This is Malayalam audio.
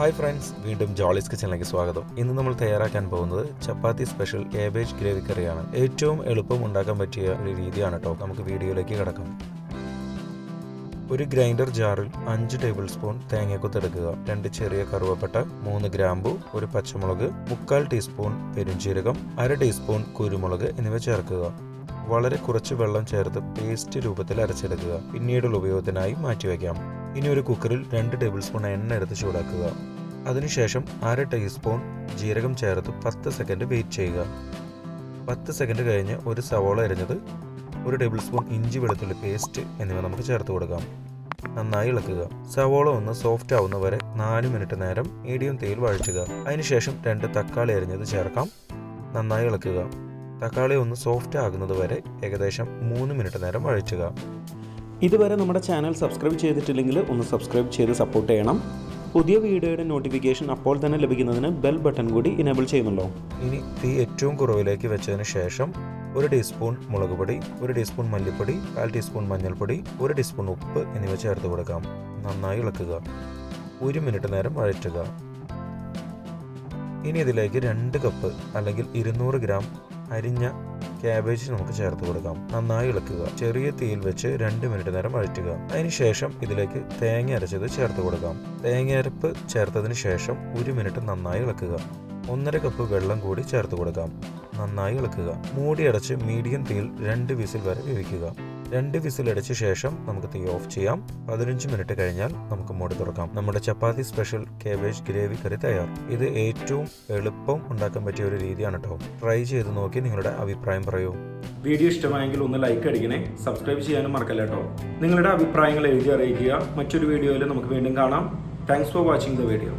ഹായ് ഫ്രണ്ട്സ് വീണ്ടും ജോളിസ് കിച്ചണിലേക്ക് സ്വാഗതം. ഇന്ന് നമ്മൾ തയ്യാറാക്കാൻ പോകുന്നത് ചപ്പാത്തി സ്പെഷ്യൽ കേബേജ് ഗ്രേവി കറിയാണ്. ഏറ്റവും എളുപ്പം ഉണ്ടാക്കാൻ പറ്റിയ ഒരു രീതിയാണ് കേട്ടോ നമുക്ക് വീഡിയോയിലേക്ക് കിടക്കാം. ഒരു ഗ്രൈൻഡർ ജാറിൽ അഞ്ച് ടേബിൾ സ്പൂൺ തേങ്ങക്കൊത്തെടുക്കുക രണ്ട് ചെറിയ കറുവപ്പട്ട മൂന്ന് ഗ്രാമ്പു ഒരു പച്ചമുളക് മുക്കാൽ ടീസ്പൂൺ പെരുംജീരകം അര ടീസ്പൂൺ കുരുമുളക് എന്നിവ ചേർക്കുക. വളരെ കുറച്ച് വെള്ളം ചേർത്ത് പേസ്റ്റ് രൂപത്തിൽ അരച്ചെടുക്കുക. പിന്നീടുള്ള ഉപയോഗത്തിനായി മാറ്റിവെക്കാം. ഇനി ഒരു കുക്കറിൽ രണ്ട് ടേബിൾ സ്പൂൺ എണ്ണ എടുത്ത് ചൂടാക്കുക. അതിനുശേഷം അര ടീസ്പൂൺ ജീരകം ചേർത്ത് പത്ത് സെക്കൻഡ് വെയിറ്റ് ചെയ്യുക. പത്ത് സെക്കൻഡ് കഴിഞ്ഞ് ഒരു സവോള അരിഞ്ഞത് ഒരു ടേബിൾ സ്പൂൺ ഇഞ്ചി വെളുത്തുള്ളി പേസ്റ്റ് എന്നിവ നമുക്ക് ചേർത്ത് കൊടുക്കാം. നന്നായി ഇളക്കുക. സവോള ഒന്ന് സോഫ്റ്റ് ആവുന്ന വരെ നാല് മിനിറ്റ് നേരം മീഡിയം തീയിൽ വഴറ്റുക. അതിനുശേഷം രണ്ട് തക്കാളി അരിഞ്ഞത് ചേർക്കാം. നന്നായി ഇളക്കുക. തക്കാളി ഒന്ന് സോഫ്റ്റ് ആകുന്നത് വരെ ഏകദേശം മൂന്ന് മിനിറ്റ് നേരം വഴറ്റുക. ഇതുവരെ നമ്മുടെ ചാനൽ സബ്സ്ക്രൈബ് ചെയ്തിട്ടില്ലെങ്കിൽ ഒന്ന് സബ്സ്ക്രൈബ് ചെയ്ത് സപ്പോർട്ട് ചെയ്യണം. പുതിയ വീഡിയോയുടെ നോട്ടിഫിക്കേഷൻ അപ്പോൾ തന്നെ ലഭിക്കുന്നതിന് ബെൽ ബട്ടൺ കൂടി ഇനേബിൾ ചെയ്യുന്നുണ്ടോ? ഇനി തീ ഏറ്റവും കുറവിലേക്ക് വെച്ചതിന് ശേഷം ഒരു ടീസ്പൂൺ മുളക് പൊടി ഒരു ടീസ്പൂൺ മല്ലിപ്പൊടി കാൽ ടീസ്പൂൺ മഞ്ഞൾപ്പൊടി ഒരു ടീസ്പൂൺ ഉപ്പ് എന്നിവ ചേർത്ത് കൊടുക്കാം. നന്നായി ഇളക്കുക. ഒരു മിനിറ്റ് നേരം വഴറ്റുക. ഇനി ഇതിലേക്ക് രണ്ട് കപ്പ് അല്ലെങ്കിൽ ഇരുന്നൂറ് ഗ്രാം അരിഞ്ഞ ക്യാബേജ് നമുക്ക് ചേർത്ത് കൊടുക്കാം. നന്നായി ഇളക്കുക. ചെറിയ തീയിൽ വെച്ച് രണ്ട് മിനിറ്റ് നേരം വഴറ്റുക. അതിനുശേഷം ഇതിലേക്ക് തേങ്ങ അരച്ചത് ചേർത്ത് കൊടുക്കാം. തേങ്ങ അരപ്പ് ചേർത്തതിന് ശേഷം ഒരു മിനിറ്റ് നന്നായി ഇളക്കുക. ഒന്നര കപ്പ് വെള്ളം കൂടി ചേർത്ത് കൊടുക്കാം. നന്നായി ഇളക്കുക. മൂടി അടച്ച് മീഡിയം തീയിൽ രണ്ട് വിസിൽ വരെ വേവിക്കുക. രണ്ട് വിസിൽ അടിച്ച ശേഷം നമുക്ക് തീ ഓഫ് ചെയ്യാം. പതിനഞ്ച് മിനിറ്റ് കഴിഞ്ഞാൽ നമുക്ക് മൂടി തുറക്കാം. നമ്മുടെ chapati special cabbage gravy curry തയ്യാർ. ഇത് ഏറ്റവും എളുപ്പം ഉണ്ടാക്കാൻ പറ്റിയ ഒരു രീതിയാണ് കേട്ടോ ട്രൈ ചെയ്ത് നോക്കി നിങ്ങളുടെ അഭിപ്രായം പറയൂ. വീഡിയോ ഇഷ്ടമായെങ്കിൽ ഒന്ന് ലൈക്ക് അടിക്കണേ. സബ്സ്ക്രൈബ് ചെയ്യാനും മറക്കല്ല കേട്ടോ നിങ്ങളുടെ അഭിപ്രായങ്ങൾ എഴുതി അറിയിക്കുക. മറ്റൊരു വീഡിയോയിൽ നമുക്ക് വീണ്ടും കാണാം. Thanks for watching the video